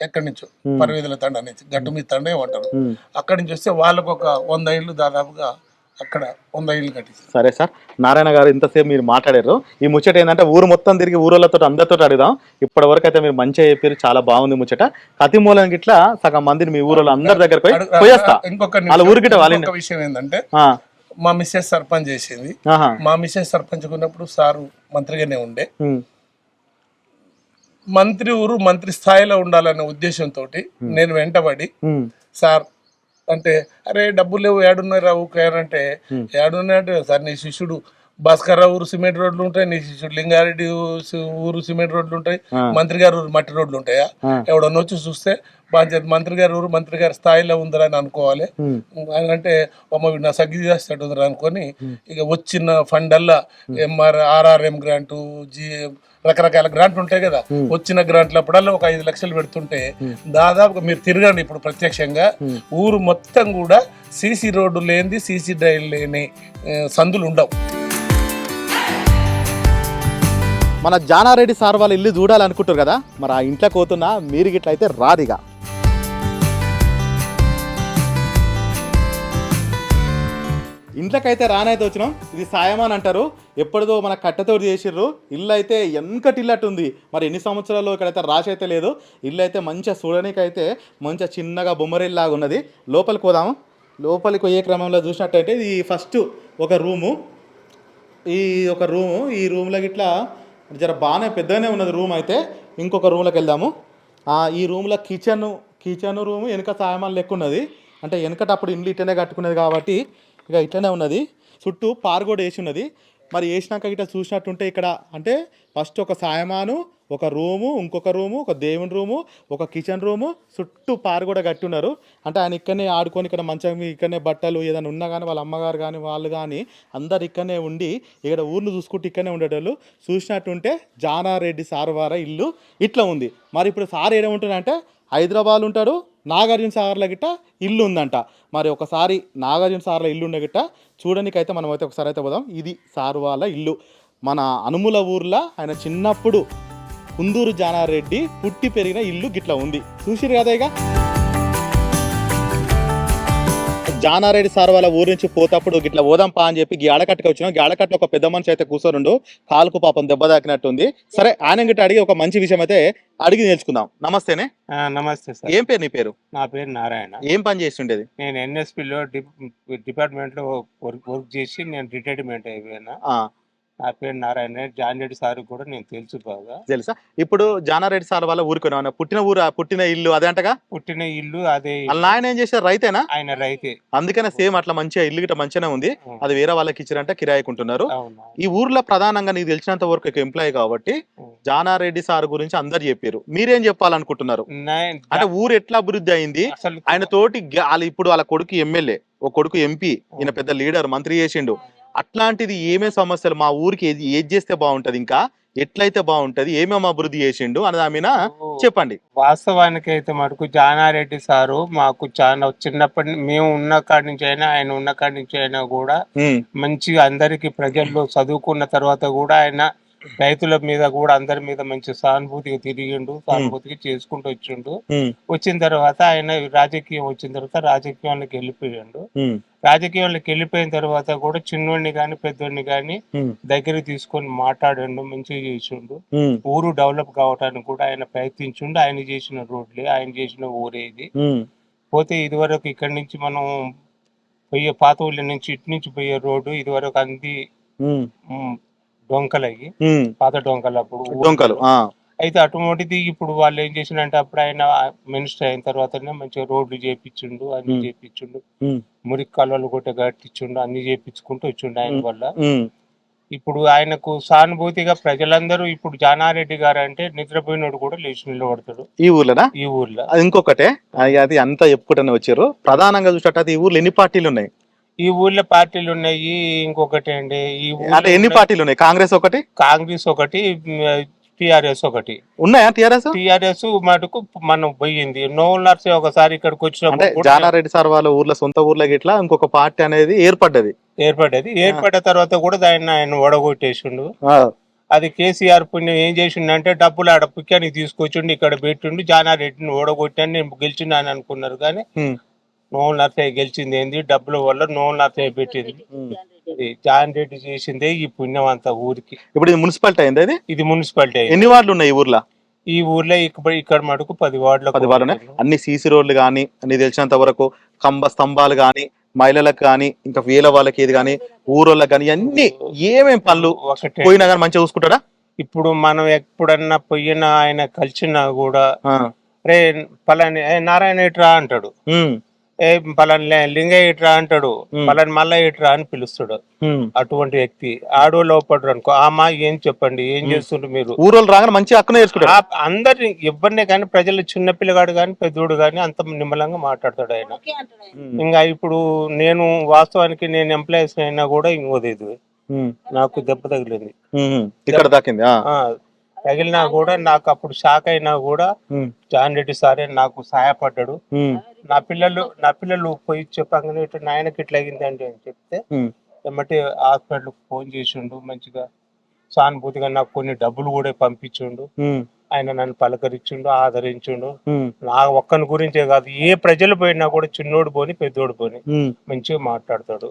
ఎక్కడి నుంచో? పర్వేదుల తండ నుంచి. గట్టు మీద తండ ఏమంటారు? ఉమ్. అక్కడి నుంచి వస్తే వాళ్ళకు ఒక వంద ఇళ్ళు దాదాపుగా అక్కడ వంద ఇళ్ళు కట్టించారు. సరే సార్ నారాయణ గారు ఇంతసేపు మీరు మాట్లాడారు. ఈ ముచ్చట ఏంటంటే ఊరు మొత్తం తిరిగి ఊరోళ్ళతో అందరితో అడుగుదాం. ఇప్పటి వరకు అయితే మీరు మంచిగా చెప్పారు చాలా బాగుంది ముచ్చట. కతి మూలం గిట్లా సగం మందిని మీ ఊరోళ్ళు అందరి పోయి పోయేస్తా. ఇంకొక వాళ్ళ ఇంకొక విషయం ఏంటంటే మా మిస్సెస్ సర్పంచ్ చేసింది. మా మిస్సెస్ సర్పంచ్ ఉన్నప్పుడు సారు మంత్రిగానే ఉండే. మంత్రి ఊరు మంత్రి స్థాయిలో ఉండాలనే ఉద్దేశంతో నేను వెంటబడి సార్ అంటే అరే డబ్బులు లేవు ఏడున్నాయి రావు అంటే ఏడున్నాయంటే సార్ నీ శిష్యుడు భాస్కర్ రావు ఊరు సిమెంట్ రోడ్లు ఉంటాయి నీ లింగారెడ్డి ఊరు సిమెంట్ రోడ్లు ఉంటాయి. మంత్రి గారు ఊరు మట్టి రోడ్లు ఉంటాయా. ఎవడన్నా వచ్చి చూస్తే బాధ్యత మంత్రి గారు ఊరు మంత్రి గారి స్థాయిలో ఉందని అనుకోవాలి. ఉమ్, ఆయన అంటే అమ్మ వీడు నా సగ్గి చేస్తాడు అనుకొని ఇక వచ్చిన ఫండ్ అల్లా ఎంఆర్ ఆర్ఆర్ఎం గ్రాంటు జి రకరకాల గ్రాంట్లు ఉంటాయి కదా. వచ్చిన గ్రాంట్లు అప్పుడల్లా ఒక ఐదు లక్షలు పెడుతుంటే దాదాపుగా మీరు తిరగండి ఇప్పుడు ప్రత్యక్షంగా. ఊరు మొత్తం కూడా సీసీ రోడ్డు లేనిది సీసీ డ్రైవ్ లేని సందులు ఉండవు. మన జానారెడ్డి సార్ వాళ్ళ ఇల్లు చూడాలనుకుంటారు కదా మరి ఆ ఇంట్లోకి పోతున్నా మీరు గిట్లయితే రాదిగా ఇంట్లోకైతే రానైతే వచ్చినాం ఇది సాయమాన్ అంటారు. ఎప్పటిదో మన కట్టెతో చేసిర్రు ఇల్లు అయితే వెనకటి ఇల్లు అట్టు ఉంది. మరి ఎన్ని సంవత్సరాలు ఇక్కడైతే రాసి అయితే లేదు. ఇల్లు అయితే మంచిగా చూడడానికైతే మంచిగా చిన్నగా బొమ్మరిల్లాగా ఉన్నది. లోపలికి పోదాము. లోపలికి పోయే క్రమంలో చూసినట్టయితే ఇది ఫస్ట్ ఒక రూము. ఈ ఒక రూము ఈ రూమ్లో గిట్లా జర బాగానే పెద్దగానే ఉన్నది రూమ్ అయితే ఇంకొక రూమ్లోకి వెళ్దాము. ఈ రూమ్లో కిచెన్ కిచెన్ రూమ్ వెనుక సామాన్లు లెక్క ఉన్నది. అంటే వెనకట అప్పుడు ఇండ్లు ఇట్లనే కట్టుకునేది కాబట్టి ఇక ఇట్లనే ఉన్నది. చుట్టూ పార్ కూడా వేసి ఉన్నది. మరి వేసినాక ఇట్లా చూసినట్టుంటే ఇక్కడ అంటే ఫస్ట్ ఒక సాయమాను ఒక రూము ఇంకొక రూము ఒక దేవుని రూము ఒక కిచెన్ రూము చుట్టూ పారు కూడా కట్టి ఉన్నారు. అంటే ఆయన ఇక్కడనే ఆడుకొని ఇక్కడ మంచం ఇక్కడనే బట్టలు ఏదైనా ఉన్నా కానీ వాళ్ళ అమ్మగారు కానీ వాళ్ళు కానీ అందరు ఇక్కడనే ఉండి ఇక్కడ ఊర్లు చూసుకుంటూ ఇక్కడనే ఉండేటోళ్ళు. చూసినట్టుంటే జానారెడ్డి సార్ వార ఇల్లు ఇట్లా ఉంది. మరి ఇప్పుడు సార్ ఏడేముంటున్నాడంటే హైదరాబాద్ ఉంటాడు నాగార్జున సాగర్లో గిట్ట ఇల్లు ఉందంట. మరి ఒకసారి నాగార్జున సాగర్లో ఇల్లు ఉన్న గిట్ట చూడడానికైతే మనం అయితే ఒకసారి అయితే పోదాం. ఇది సార్ వాళ్ళ ఇల్లు. మన అనుముల ఊర్లో ఆయన చిన్నప్పుడు కుందూరు జానారెడ్డి పుట్టి పెరిగిన ఇల్లు గిట్ల ఉంది. చూసిరు కదా ఇక? జానారెడ్డి సార్ వాళ్ళ ఊరు నుంచి పోతప్పుడు గిట్ల పోదాం పా అని చెప్పి గాడకట్టుకు వచ్చినాం. గాడకట్ట ఒక పెద్ద మనిషి అయితే కూర్చోనుండు కాలుకు పాపం దెబ్బ తాకినట్టుంది సరే ఆయన గిట్ట అడిగి ఒక మంచి విషయం అయితే అడిగి నేర్చుకుందాం. నమస్తేనే. నమస్తే సార్. ఏం పేరు నీ పేరు? నా పేరు నారాయణ. ఏం పని చేస్తుండేది? నేను ఎన్ఎస్పిలో డిపార్ట్మెంట్లో వర్క్ వర్క్ చేసి నేను రిటైర్మెంట్ అయిపోయినా. నా పేరు నారాయణ జాన్ రెడ్డి సార్ కూడా నేను తెలుసు బాగా. తెలుసా? ఇప్పుడు జానారెడ్డి సార్ వాళ్ళ ఊరికి. పుట్టిన ఊరు పుట్టిన ఇల్లు అదే అంటగా? పుట్టిన ఇల్లు అదే వాళ్ళ నాయన ఏం చేశారు? రైతేనా? ఆయన రైతే. అందుకనే సేమ్ అట్లా మంచిగా ఇల్లు గిట్ట మంచిగానే ఉంది. అది వేరే వాళ్ళకి ఇచ్చారంటే కిరాయికుంటున్నారు ఈ ఊర్లో ప్రధానంగా నీకు తెలిసినంత వరకు ఒక ఎంప్లాయ్ కాబట్టి జానారెడ్డి సార్ గురించి అందరు చెప్పారు. మీరేం చెప్పాలనుకుంటున్నారు? అంటే ఊరు ఎట్లా అభివృద్ధి అయింది? ఆయన తోటి ఇప్పుడు వాళ్ళ కొడుకు ఎమ్మెల్యే ఒక కొడుకు ఎంపీ ఈయన పెద్ద లీడర్ మంత్రి చేసిండు. అట్లాంటిది ఏమేం సమస్యలు? మా ఊరికి ఏది ఏది చేస్తే బాగుంటది ఇంకా? ఎట్లయితే బాగుంటది? ఏమేమి అభివృద్ధి చేసిండు? అని దాని మీద చెప్పండి. వాస్తవానికి అయితే మటుకు జానారెడ్డి సారు మాకు చాలా చిన్నప్పటి మేము ఉన్న కాడి నుంచి అయినా ఆయన ఉన్న కాడి నుంచి అయినా కూడా మంచిగా అందరికి ప్రజల్లో చదువుకున్న తర్వాత కూడా ఆయన రైతుల మీద కూడా అందరి మీద మంచి సానుభూతిగా తిరిగిండు సానుభూతిగా చేసుకుంటూ వచ్చిండు. వచ్చిన తర్వాత ఆయన రాజకీయం వచ్చిన తర్వాత రాజకీయంలోకి వెళ్ళిపోయాడు. ఉమ్, రాజకీయంలోకి వెళ్ళిపోయిన తర్వాత కూడా చిన్నోడిని కానీ పెద్దోడిని కానీ ఉమ్, దగ్గరికి తీసుకొని మాట్లాడిండు మంచిగా చేసిండు. ఊరు డెవలప్ కావడానికి కూడా ఆయన ప్రయత్నించుండు. ఆయన చేసిన రోడ్లే ఆయన చేసిన ఊరే ఇది. ఉమ్, పోతే ఇదివరకు ఇక్కడి నుంచి మనం పోయే పాత ఊళ్ళ నుంచి ఇటు నుంచి పోయే రోడ్డు ఇదివరకు అంది డొంకలయ్యి ఉమ్. పాత డొంకలు అప్పుడు డొంకలు అయితే అటువంటిది ఇప్పుడు వాళ్ళు ఏం చేసిండంటే అప్పుడు ఆయన మినిస్టర్ అయిన తర్వాతనే మంచిగా రోడ్లు చేపించిండు అన్ని. చేపించిండు. మురికి కాలువలు కూడా కట్టించుండు అన్ని చేపించుకుంటూ వచ్చిండు ఆయన వల్ల. ఇప్పుడు ఆయనకు సానుభూతిగా ప్రజలందరూ ఇప్పుడు జానారెడ్డి గారు అంటే నిద్రపోయినోడు కూడా లేచి నిలబడతాడు. ఈ ఊర్లోనా? ఈ ఊర్లో. అది ఇంకొకటే. అది అంతా చెప్పుకుంటూనే వచ్చారు. ప్రధానంగా చూసినట్టు ఈ ఊర్లో ఎన్ని పార్టీలు ఉన్నాయి? ఈ ఊర్లో పార్టీలు ఉన్నాయి ఇంకొకటి అండి. ఈ అంటే ఎన్ని పార్టీలు ఉన్నాయి? కాంగ్రెస్ ఒకటి? కాంగ్రెస్ ఒకటి టిఆర్ఎస్ ఒకటి. ఉన్నాయా టిఆర్ఎస్? టిఆర్ఎస్ మటుకు మనం పోయింది. నోవల్ నర్సే ఒకసారి ఇక్కడికి అంటే వచ్చినప్పుడు జానారెడ్డి సార్ వాళ్ళ ఊర్లో సొంత ఊర్లో గిట్లా ఇంకొక పార్టీ అనేది ఏర్పడ్డది. ఏర్పడ్డది. ఏర్పడ్డ తర్వాత కూడా దాన్ని ఆయన ఒడగొట్టేసిండు ఆ, అది కేసీఆర్ పుణ్యం ఏం చేసిండు అంటే డబ్బులు ఆడ పుక్కానికి తీసుకొచ్చిండు ఇక్కడ పెట్టిండు జానారెడ్డిని ఓడగొట్టాను నేను గెలిచినాను అనుకున్నారు. కానీ నోవల్ నర్సయ్య గెలిచింది ఏంది? డబ్బుల వల్ల నోవల్ నర్సయ్య పెట్టింది. ఇది జాన్ రెడ్డి చేసిందే ఈ పుణ్యం అంతా ఊరికి. ఇప్పుడు ఇది మున్సిపాలిటీ అయింది అది ఇది మున్సిపాలిటీ ఎన్ని వార్డులు ఉన్నాయి ఈ ఊర్లో? ఈ ఊర్లో ఇక్కడ ఇక్కడ మటుకు పది వార్డుల పది వార్డులు ఉన్నాయి. అన్ని సీసీ రోడ్లు కానీ అన్ని తెలిసినంత వరకు కంబ స్తంభాలు కానీ మహిళలకు కానీ ఇంకా వీళ్ళ వాళ్ళకి ఏది కానీ ఊరోళ్ళకి కానీ అన్ని ఏమేం పనులు? ఒకటే. పోయినా కానీ మంచిగా చూసుకుంటాడా? ఇప్పుడు మనం ఎప్పుడన్నా పోయినా ఆయన కలిసినా కూడా ఆ, రే పలాని ఏ నారాయణ ఇట్రా అంటాడు. ఉమ్, ఏ పలాని లే- లింగయ్య ఇట్రా అంటాడు. పలాని మల్ల ఇట్రా అని పిలుస్తాడు. అటువంటి వ్యక్తి. ఆడోళ్ళు లోపడ్రు అనుకో అమ్మా ఏం చెప్పండి ఏం చేస్తుండ్రు మీరు? ఊరోళ్ళు రాగానే మంచిగా హక్కున చేసుకుంటాడు ఆ- అందరి ఎవరినే కానీ ప్రజలు చిన్న పిల్లగాడు కానీ పెద్దోడు కానీ అంత నిమ్మలంగా మాట్లాడతాడు ఆయన. ఇంకా ఇప్పుడు నేను వాస్తవానికి నేను ఎంప్లాయీస్ అయినా కూడా ఇంకోది ఉమ్, నాకు దెబ్బ తగిలింది. ఇక్కడ దాకింది ఆ, ఆ, తగిలినా కూడా నాకు అప్పుడు షాక్ అయినా కూడా జాన్ రెడ్డి సారే నాకు సహాయపడ్డాడు. నా పిల్లలు నా పిల్లలు పోయి చెప్పగానే ఇట్లా నాయనకి ఇట్లా అయిందండి అని చెప్తే ఎమ్మటి హాస్పిటల్ ఫోన్ చేసిండు మంచిగా సానుభూతిగా నాకు కొన్ని డబ్బులు కూడా పంపించిండు. ఆయన నన్ను పలకరించిండు ఆదరించిండు. నా ఒక్కని గురించే కాదు ఏ ప్రజలు పోయినా కూడా చిన్నోడు పోని పెద్దోడు పోని మంచిగా మాట్లాడతాడు.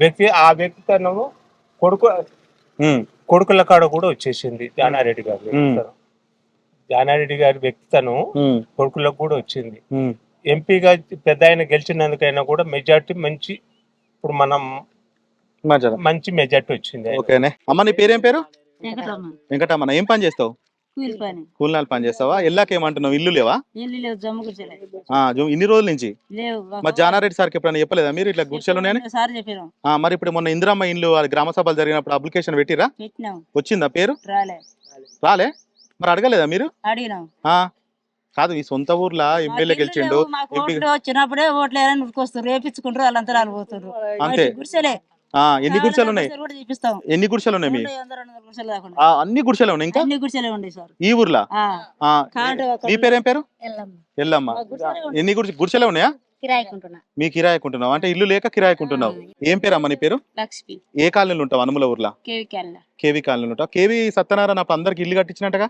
వ్యక్తి ఆ వ్యక్తితనము కొడుకు ఉమ్, కొడుకుల కాడ కూడా వచ్చేసింది జానారెడ్డి గారి. జానారెడ్డి గారి వ్యక్తితనం కొడుకులకు కూడా వచ్చింది. ఎంపీగా పెద్ద ఆయన గెలిచినందుకైనా కూడా మెజార్టీ మంచి ఇప్పుడు మనం మంచి మెజార్టీ వచ్చింది. ఓకేనే. అమ్మ నీ పేరేం పేరు? వెంకటమ్మన ఏం పని చేస్తావు? కూలినాలు పని చేస్తావా? ఎల్లాక ఏమంటున్నావు? ఇల్లు లేవా? ఇల్లు లేవు జమ్ము ఆ, జు- ఇన్ని రోజుల నుంచి? లేవు మరి జానారెడ్డి సార్కి ఎప్పుడైనా చెప్పలేదా మీరు? ఇట్లా గుడిసెలు ఉన్నాయని? సార్ చెప్పినాం. ఆ, మరి ఇప్పుడు మొన్న ఇందిరమ్మ ఇల్లు అది గ్రామ సభలు జరిగినప్పుడు అప్లికేషన్ పెట్టిరా? పెట్టినాం. వచ్చిందా పేరు? రాలే. రాలే? మరి అడగలేదా మీరు? అడిగినాం. ఆ కాదు ఈ సొంత ఊర్లో ఎమ్మెల్యే మాకు గెలిచిండు లేవు, మాకు ఎంపీ ఓట్లు వచ్చినప్పుడే ఓట్లు వేయాలని ఉరికొస్తారు రేపించుకుంటారు వాళ్ళంతా పోతారు అంతే. గుడిసెలే. ఎన్ని గుడిసెలు ఉన్నాయి? ఎన్ని గుడిసెలు ఉన్నాయి మీ? అన్ని గుడిసెలు ఉన్నాయి ఇంకా? ఈ ఊర్లో? నీ పేరేం పేరు? వెళ్ళమ్మ ఎల్లమ్మ. మా. ఎన్ని గుడిసె గుడిసెలే ఉన్నాయా? మీ కిరాయికుంటున్నావు. అంటే ఇల్లు లేక కిరాయికుంటున్నావు. ఏం పేరు అమ్మ నీ పేరు? లక్ష్మి. ఏ కాలనీలో ఉంటావు అనుముల ఊర్లో? కేవి కాలనీలో ఉంటావు. కేవీ సత్యనారాయణ అప్పుడు అందరికి ఇల్లు కట్టించినట్టుగా?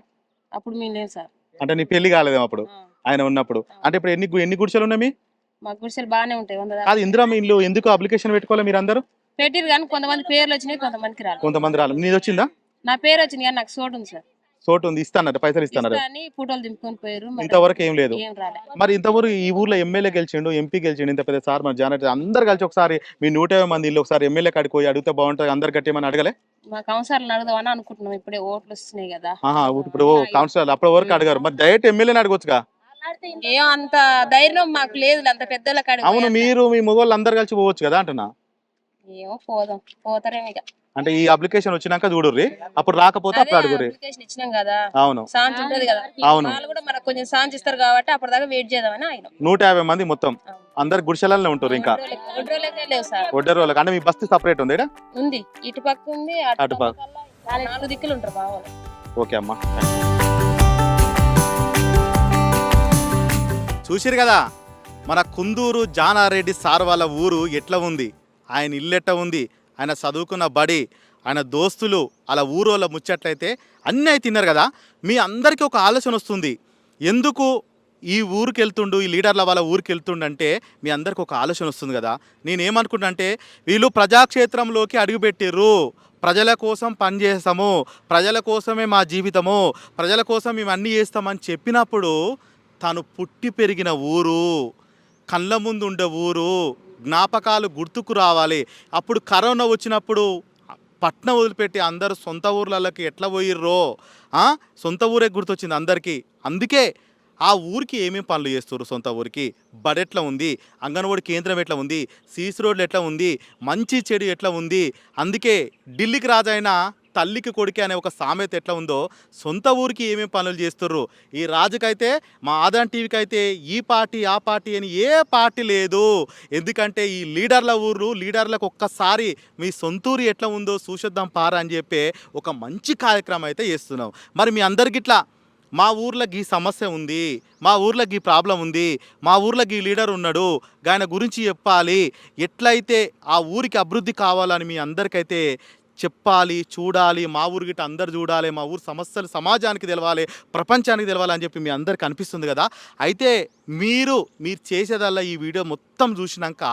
అప్పుడు సార్. అంటే నీ పెళ్ళి కాలేదేమో అప్పుడు? ఆయన ఉన్నప్పుడు. అంటే ఇప్పుడు ఎన్ని ఎన్ని గుడిసెలు ఉన్నాయి మీ? మా గుడిసెలు బాగానే ఉంటాయి దాకా. కాదు ఇందిరమ్మ ఇల్లు ఎందుకు అప్లికేషన్ పెట్టుకోవాలి మీరు అందరూ పెట్టిరు కానీ కొంతమంది పేర్లు వచ్చినాయి కొంతమందికి రాలేదు కొంతమంది రాలేదు నీది వచ్చిందా? నా పేరు వచ్చింది కానీ నాకు చోటు ఉంది సార్. చోటు ఉంది ఇస్తానట పైసలు ఇస్తానట. ఇస్తా అని ఫోటోలు దింపుకొని పోయారు మరి ఇంతవరకు ఏం లేదు. ఏం రాలే. మరి ఇంతవరకు ఈ ఊర్లో ఎమ్మెల్యే గెలిచిండు ఎంపీ గెలిచిండు ఇంత పెద్ద సార్ మన జానరెడ్డి అందరు కలిసి ఒకసారి మీ నూట యాభై మంది ఇల్లు ఒకసారి ఎమ్మెల్యే కాడికి పోయి అడిగితే బాగుంటుంది అందరు గట్టేమని అడగలే? మా కౌన్సిలర్లు అడుగుదామని అనుకుంటున్నాం ఇప్పుడే ఓట్లు వస్తున్నాయి కదా. ఆహా ఇప్పుడు కౌన్సిలర్ అప్పటి వరకు అడగారు. మరి డైరెక్ట్ ఎమ్మెల్యేని అడగొచ్చుగా? ఏం అంత ధైర్యం మాకు లేదు అంత పెద్దల కాడికి అవును. మీరు మీ మొగోళ్ళు అందరు కలిసి పోవచ్చు కదా అంటున్నా. ఏమో పోదాం పోతారేమో ఇక అంటే ఈ అప్లికేషన్ వచ్చినాక చూడుర్రి. అప్పుడు రాకపోతే అప్పుడు అడుగుర్రి. అప్లికేషన్ ఇచ్చినాం కదా. అవును. సాంజ్ ఉంటది కదా. అవును. వాళ్ళు కూడా మనకు కొంచెం ఇస్తారు కాబట్టి అప్పటిదాకా వెయిట్ చేద్దామని ఆయన నూట యాభై మంది మొత్తం. అందరు గుడిసెలనే ఉంటారు ఇంకా. లేవు సార్. ఒడ్డరు వాళ్ళకి. అంటే మీ బస్తీ సపరేట్ ఉంది ఈడ? ఉంది. ఇటు పక్క ఉంది అటు అటు పక్క. పక్క నాలుగు దిక్కులు ఉంటారు మా వాళ్ళు ఓకే అమ్మా. చూసిరు కదా మన కుందూరు జానారెడ్డి సార్ వాళ్ళ ఊరు ఎట్లా ఉంది? ఆయన ఇల్లెట్ట ఉంది ఆయన చదువుకున్న బడి ఆయన దోస్తులు అలా ఊరోళ్ళ ముచ్చట్లయితే అన్నీ అయి తిన్నారు కదా. మీ అందరికీ ఒక ఆలోచన వస్తుంది. ఎందుకు ఈ ఊరికి వెళ్తుండు ఈ లీడర్ల వాళ్ళ ఊరికి వెళ్తుండంటే మీ అందరికి ఒక ఆలోచన వస్తుంది కదా. నేనేమనుకుంటా అంటే వీళ్ళు ప్రజాక్షేత్రంలోకి అడుగుపెట్టిర్రు ప్రజల కోసం పనిచేస్తాము ప్రజల కోసమే మా జీవితము ప్రజల కోసం మేము అన్నీ చేస్తామని చెప్పినప్పుడు తను పుట్టి పెరిగిన ఊరు. కళ్ళ ముందు ఉండే ఊరు జ్ఞాపకాలు గుర్తుకు రావాలి. అప్పుడు కరోనా వచ్చినప్పుడు పట్నం వదిలిపెట్టి అందరూ సొంత ఊర్లలోకి ఎట్లా పోయిర్రో సొంత ఊరే గుర్తొచ్చింది అందరికీ. అందుకే ఆ ఊరికి ఏమేమి పనులు చేస్తారు సొంత ఊరికి? బడి ఎట్లా ఉంది? అంగన్వాడి కేంద్రం ఎట్లా ఉంది? సీసీ రోడ్లు ఎట్లా ఉంది? మంచి చెడు ఎట్లా ఉంది? అందుకే ఢిల్లీకి రాజైన తల్లికి కొడుకే అనే ఒక సామెత ఎట్లా ఉందో సొంత ఊరికి ఏమేమి పనులు చేస్తుర్రు? ఈ రాజుకైతే మా ఆదాన్ టీవీకి అయితే ఈ పార్టీ ఆ పార్టీ అని ఏ పార్టీ లేదు. ఎందుకంటే ఈ లీడర్ల ఊరు లీడర్లకు ఒక్కసారి మీ సొంతూరు ఎట్లా ఉందో చూసొద్దాం పారా అని చెప్పి ఒక మంచి కార్యక్రమం అయితే చేస్తున్నాం. మరి మీ అందరికి ఇట్లా మా ఊర్లోకి ఈ సమస్య ఉంది మా ఊర్లోకి ఈ ప్రాబ్లం ఉంది మా ఊర్లో ఈ లీడర్ ఉన్నాడు ఆయన గురించి చెప్పాలి ఎట్లయితే ఆ ఊరికి అభివృద్ధి కావాలని మీ అందరికైతే చెప్పాలి చూడాలి మా ఊరు గిట్ట అందరు చూడాలి మా ఊరు సమస్యలు సమాజానికి తెలవాలి ప్రపంచానికి తెలవాలి అని చెప్పి మీ అందరికి అనిపిస్తుంది కదా. అయితే మీరు మీరు చేసేదల్లా ఈ వీడియో మొత్తం చూసినాక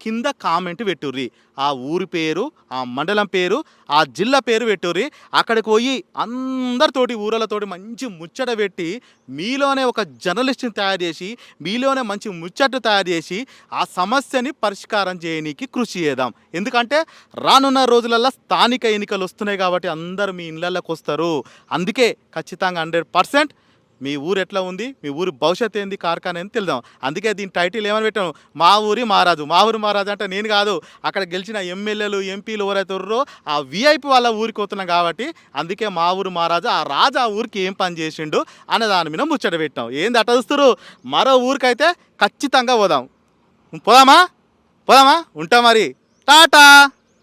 కింద కామెంట్ పెట్టుర్రి. ఆ ఊరి పేరు ఆ మండలం పేరు ఆ జిల్లా పేరు పెట్టుర్రి. అక్కడికి పోయి అందరితోటి ఊరలతోటి మంచి ముచ్చట పెట్టి మీలోనే ఒక జర్నలిస్ట్ని తయారు చేసి మీలోనే మంచి ముచ్చట తయారు చేసి ఆ సమస్యని పరిష్కారం చేయనీకి కృషి చేద్దాం. ఎందుకంటే రానున్న రోజులలో స్థానిక ఎన్నికలు వస్తున్నాయి కాబట్టి అందరూ మీ ఇళ్ళకి వస్తారు. అందుకే ఖచ్చితంగా హండ్రెడ్ పర్సెంట్ మీ ఊరు ఎట్లా ఉంది? మీ ఊరి భవిష్యత్ ఏంది? కార్ఖానా అని తెలుదాం అందుకే దీని టైటిల్ ఏమని పెట్టాను? మా ఊరి మహారాజు మా ఊరి మహారాజు అంటే నేను కాదు. అక్కడ గెలిచిన ఎమ్మెల్యేలు ఎంపీలు ఎవరైతే ఆ విఐపి వాళ్ళ ఊరికి వస్తున్నాం కాబట్టి అందుకే మా ఊరు మహారాజు ఆ రాజు ఆ ఊరికి ఏం పని చేసిండు అనే దాని మీద ముచ్చట పెట్టాం ఏంది అట్ట చూస్తారు మరో ఊరికైతే ఖచ్చితంగా పోదాం. పోదామా? పోదామా? ఉంటా మరి. టాటా!